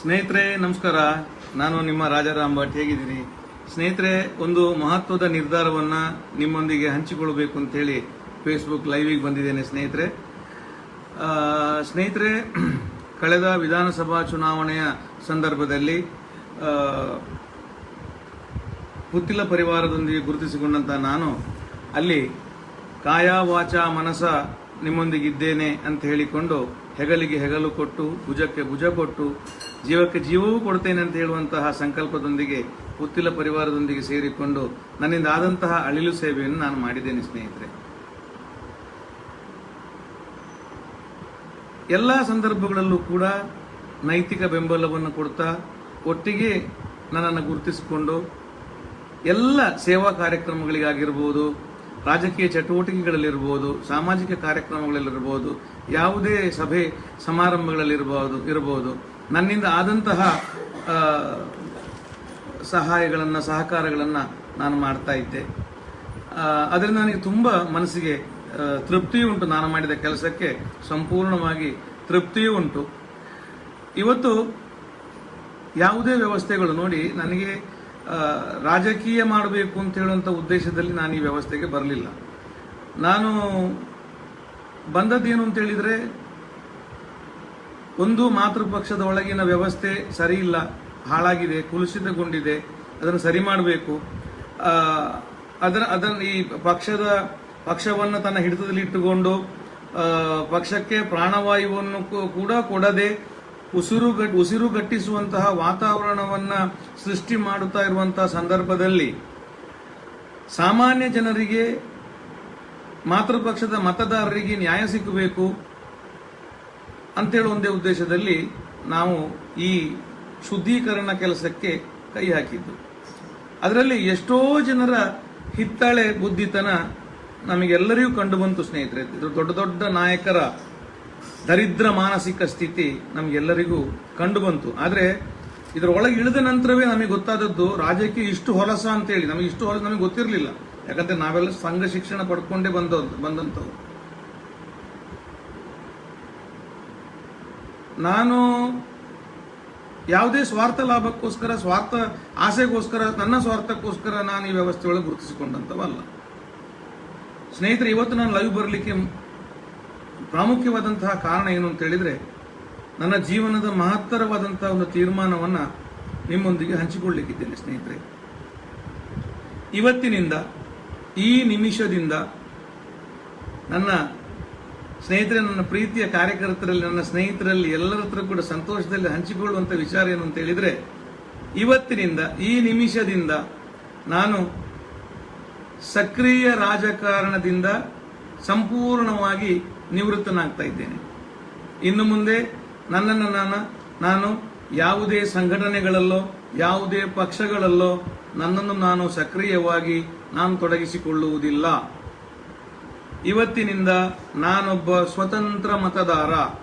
ಸ್ನೇಹಿತರೆ, ನಮಸ್ಕಾರ. ನಾನು ನಿಮ್ಮ ರಾಜಾರಾಮ್ ಭಟ್. ಹೇಗಿದ್ದೀನಿ ಸ್ನೇಹಿತರೆ, ಒಂದು ಮಹತ್ವದ ನಿರ್ಧಾರವನ್ನು ನಿಮ್ಮೊಂದಿಗೆ ಹಂಚಿಕೊಳ್ಳಬೇಕು ಅಂತ ಹೇಳಿ ಫೇಸ್ಬುಕ್ ಲೈವಿಗೆ ಬಂದಿದ್ದೇನೆ ಸ್ನೇಹಿತರೆ. ಸ್ನೇಹಿತರೆ, ಕಳೆದ ವಿಧಾನಸಭಾ ಚುನಾವಣೆಯ ಸಂದರ್ಭದಲ್ಲಿ ಪುತ್ತಿಲ ಪರಿವಾರದೊಂದಿಗೆ ಗುರುತಿಸಿಕೊಂಡಂಥ ನಾನು, ಅಲ್ಲಿ ಕಾಯ ವಾಚ ಮನಸ ನಿಮ್ಮೊಂದಿಗಿದ್ದೇನೆ ಅಂತ ಹೇಳಿಕೊಂಡು ಹೆಗಲಿಗೆ ಹೆಗಲು ಕೊಟ್ಟು, ಭುಜಕ್ಕೆ ಭುಜ ಕೊಟ್ಟು, ಜೀವಕ್ಕೆ ಜೀವವೂ ಕೊಡ್ತೇನೆ ಅಂತ ಹೇಳುವಂತಹ ಸಂಕಲ್ಪದೊಂದಿಗೆ ಪುತ್ತಿಲ ಪರಿವಾರದೊಂದಿಗೆ ಸೇರಿಕೊಂಡು ನನ್ನಿಂದ ಆದಂತಹ ಅಳಿಲು ಸೇವೆಯನ್ನು ನಾನು ಮಾಡಿದ್ದೇನೆ ಸ್ನೇಹಿತರೆ. ಎಲ್ಲ ಸಂದರ್ಭಗಳಲ್ಲೂ ಕೂಡ ನೈತಿಕ ಬೆಂಬಲವನ್ನು ಕೊಡ್ತಾ, ಒಟ್ಟಿಗೆ ನನ್ನನ್ನು ಗುರುತಿಸಿಕೊಂಡು, ಎಲ್ಲ ಸೇವಾ ಕಾರ್ಯಕ್ರಮಗಳಿಗಾಗಿರ್ಬೋದು ರಾಜಕೀಯ ಚಟುವಟಿಕೆಗಳಲ್ಲಿರ್ಬೋದು, ಸಾಮಾಜಿಕ ಕಾರ್ಯಕ್ರಮಗಳಲ್ಲಿರ್ಬೋದು, ಯಾವುದೇ ಸಭೆ ಸಮಾರಂಭಗಳಲ್ಲಿರ್ಬೋದು ಇರಬಹುದು ನನ್ನಿಂದ ಆದಂತಹ ಸಹಾಯಗಳನ್ನು, ಸಹಕಾರಗಳನ್ನು ನಾನು ಮಾಡ್ತಾ ಇದ್ದೆ. ಅದರಿಂದ ನನಗೆ ತುಂಬ ಮನಸ್ಸಿಗೆ ತೃಪ್ತಿಯೂ ಉಂಟು. ನಾನು ಮಾಡಿದ ಕೆಲಸಕ್ಕೆ ಸಂಪೂರ್ಣವಾಗಿ ತೃಪ್ತಿಯೂ ಉಂಟು. ಇವತ್ತು ಯಾವುದೇ ವ್ಯವಸ್ಥೆಗಳು ನೋಡಿ, ನನಗೆ ರಾಜಕೀಯ ಮಾಡಬೇಕು ಅಂತ ಹೇಳುವಂಥ ಉದ್ದೇಶದಲ್ಲಿ ನಾನು ಈ ವ್ಯವಸ್ಥೆಗೆ ಬರಲಿಲ್ಲ. ನಾನು ಬಂದದ್ದೇನು ಅಂತ ಹೇಳಿದರೆ, ಒಂದು ಮಾತೃಪಕ್ಷದ ಒಳಗಿನ ವ್ಯವಸ್ಥೆ ಸರಿ ಇಲ್ಲ ಹಾಳಾಗಿದೆ, ಕುಲುಷಿತಗೊಂಡಿದೆ, ಅದನ್ನು ಸರಿ ಮಾಡಬೇಕು. ಅದರ ಅದನ್ನು ಈ ಪಕ್ಷದ, ಪಕ್ಷವನ್ನು ತನ್ನ ಹಿಡಿತದಲ್ಲಿ ಇಟ್ಟುಕೊಂಡು ಪಕ್ಷಕ್ಕೆ ಪ್ರಾಣವಾಯುವನ್ನು ಕೂಡ ಕೊಡದೆ ಉಸಿರು ಗಟ್- ಉಸಿರುಗಟ್ಟಿಸುವಂತಹ ವಾತಾವರಣವನ್ನ ಸೃಷ್ಟಿ ಮಾಡುತ್ತಾ ಇರುವಂತಹ ಸಂದರ್ಭದಲ್ಲಿ ಸಾಮಾನ್ಯ ಜನರಿಗೆ, ಮಾತೃಪಕ್ಷದ ಮತದಾರರಿಗೆ ನ್ಯಾಯ ಸಿಕ್ಕಬೇಕು ಅಂತೇಳಿ ಒಂದೇ ಉದ್ದೇಶದಲ್ಲಿ ನಾವು ಈ ಶುದ್ಧೀಕರಣ ಕೆಲಸಕ್ಕೆ ಕೈ ಹಾಕಿದ್ದು. ಅದರಲ್ಲಿ ಎಷ್ಟೋ ಜನರ ಹಿತ್ತಾಳೆ ಬುದ್ಧಿತನ ನಮಗೆಲ್ಲರಿಗೂ ಕಂಡು ಬಂತು ಸ್ನೇಹಿತರೆ. ದೊಡ್ಡ ದೊಡ್ಡ ನಾಯಕರ ದರಿದ್ರ ಮಾನಸಿಕ ಸ್ಥಿತಿ ನಮಗೆಲ್ಲರಿಗೂ ಕಂಡು ಬಂತು ಆದರೆ ಇದರೊಳಗೆ ಇಳಿದ ನಂತರವೇ ನಮಗೆ ಗೊತ್ತಾದದ್ದು ರಾಜಕೀಯ ಇಷ್ಟು ಹೊಲಸ ಅಂತೇಳಿ. ನಮಗೆ ಇಷ್ಟು ಹೊಲಸ ನಮಗೆ ಗೊತ್ತಿರಲಿಲ್ಲ. ಯಾಕಂದ್ರೆ ನಾವೆಲ್ಲ ಸಂಘ ಶಿಕ್ಷಣ ಪಡ್ಕೊಂಡೇ ಬಂದ ಬಂದಂಥವು. ನಾನು ಯಾವುದೇ ಸ್ವಾರ್ಥ ಲಾಭಕ್ಕೋಸ್ಕರ, ಸ್ವಾರ್ಥ ಆಸೆಗೋಸ್ಕರ, ನನ್ನ ಸ್ವಾರ್ಥಕ್ಕೋಸ್ಕರ ನಾನು ಈ ವ್ಯವಸ್ಥೆ ಒಳಗೆ ಗುರುತಿಸಿಕೊಂಡಂತವಲ್ಲ ಸ್ನೇಹಿತರೆ, ಇವತ್ತು ನಾನು ಲೈವ್ ಬರಲಿಕ್ಕೆ ಪ್ರಾಮುಖ್ಯವಾದಂತಹ ಕಾರಣ ಏನು ಅಂತ ಹೇಳಿದ್ರೆ, ನನ್ನ ಜೀವನದ ಮಹತ್ತರವಾದಂತಹ ಒಂದು ತೀರ್ಮಾನವನ್ನು ನಿಮ್ಮೊಂದಿಗೆ ಹಂಚಿಕೊಳ್ಳಲಿಕ್ಕಿದ್ದೇನೆ, ಸ್ನೇಹಿತರೆ. ಇವತ್ತಿನಿಂದ, ಈ ನಿಮಿಷದಿಂದ ನನ್ನ ಸ್ನೇಹಿತರೆ, ನನ್ನ ಪ್ರೀತಿಯ ಕಾರ್ಯಕರ್ತರಲ್ಲಿ, ನನ್ನ ಸ್ನೇಹಿತರಲ್ಲಿ, ಎಲ್ಲರ ಹತ್ರ ಕೂಡ ಸಂತೋಷದಲ್ಲಿ ಹಂಚಿಕೊಳ್ಳುವಂಥ ವಿಚಾರ ಏನು ಅಂತ ಹೇಳಿದ್ರೆ, ಇವತ್ತಿನಿಂದ, ಈ ನಿಮಿಷದಿಂದ ನಾನು ಸಕ್ರಿಯ ರಾಜಕಾರಣದಿಂದ ಸಂಪೂರ್ಣವಾಗಿ ನಿವೃತ್ತನಾಗ್ತಾ ಇದ್ದೇನೆ. ಇನ್ನು ಮುಂದೆ ನನ್ನನ್ನು ನಾನು ನಾನು ಯಾವುದೇ ಸಂಘಟನೆಗಳಲ್ಲೋ, ಯಾವುದೇ ಪಕ್ಷಗಳಲ್ಲೋ ನನ್ನನ್ನು ನಾನು ಸಕ್ರಿಯವಾಗಿ ನಾನು ತೊಡಗಿಸಿಕೊಳ್ಳುವುದಿಲ್ಲ. ಇವತ್ತಿನಿಂದ ನಾನೊಬ್ಬ ಸ್ವತಂತ್ರ ಮತದಾರ.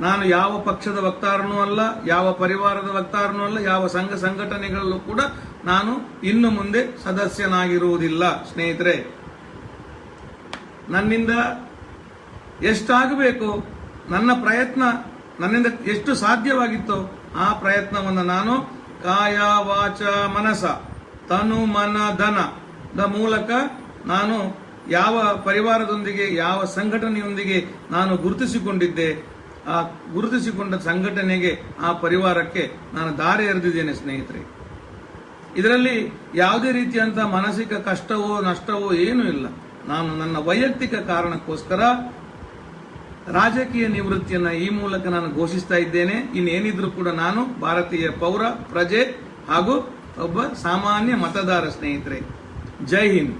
ನಾನು ಯಾವ ಪಕ್ಷದ ವಕ್ತಾರನೂ ಅಲ್ಲ, ಯಾವ ಪರಿವಾರದ ವಕ್ತಾರನೂ ಅಲ್ಲ, ಯಾವ ಸಂಘ ಸಂಘಟನೆಗಳಲ್ಲೂ ಕೂಡ ನಾನು ಇನ್ನು ಮುಂದೆ ಸದಸ್ಯನಾಗಿರುವುದಿಲ್ಲ, ಸ್ನೇಹಿತರೆ. ನನ್ನಿಂದ ಎಷ್ಟಾಗಬೇಕು? ನನ್ನ ಪ್ರಯತ್ನ ನನ್ನಿಂದ ಎಷ್ಟು ಸಾಧ್ಯವಾಗಿತ್ತೋ ಆ ಪ್ರಯತ್ನವನ್ನು ನಾನು ಕಾಯ ವಾಚ ಮನಸ, ತನು ಮನ ಧನ, ದ ಮೂಲಕ ನಾನು ಯಾವ ಪರಿವಾರದೊಂದಿಗೆ, ಯಾವ ಸಂಘಟನೆಯೊಂದಿಗೆ ನಾನು ಗುರುತಿಸಿಕೊಂಡಿದ್ದೆ, ಆ ಗುರುತಿಸಿಕೊಂಡ ಸಂಘಟನೆಗೆ ಆ ಪರಿವಾರಕ್ಕೆ ನಾನು ದಾರಿ ಎರೆದಿದ್ದೇನೆ ಸ್ನೇಹಿತರೆ. ಇದರಲ್ಲಿ ಯಾವುದೇ ರೀತಿಯಂತಹ ಮಾನಸಿಕ ಕಷ್ಟವೋ, ನಷ್ಟವೋ ಏನೂ ಇಲ್ಲ. ನಾನು ನನ್ನ ವೈಯಕ್ತಿಕ ಕಾರಣಕ್ಕೋಸ್ಕರ ರಾಜಕೀಯ ನಿವೃತ್ತಿಯನ್ನು ಈ ಮೂಲಕ ನಾನು ಘೋಷಿಸ್ತಾ ಇದ್ದೇನೆ. ಇನ್ನೇನಿದ್ರೂ ಕೂಡ ನಾನು ಭಾರತೀಯ ಪೌರ, ಪ್ರಜೆ ಹಾಗೂ ಒಬ್ಬ ಸಾಮಾನ್ಯ ಮತದಾರ ಸ್ನೇಹಿತರೆ. ಜೈ ಹಿಂದ್.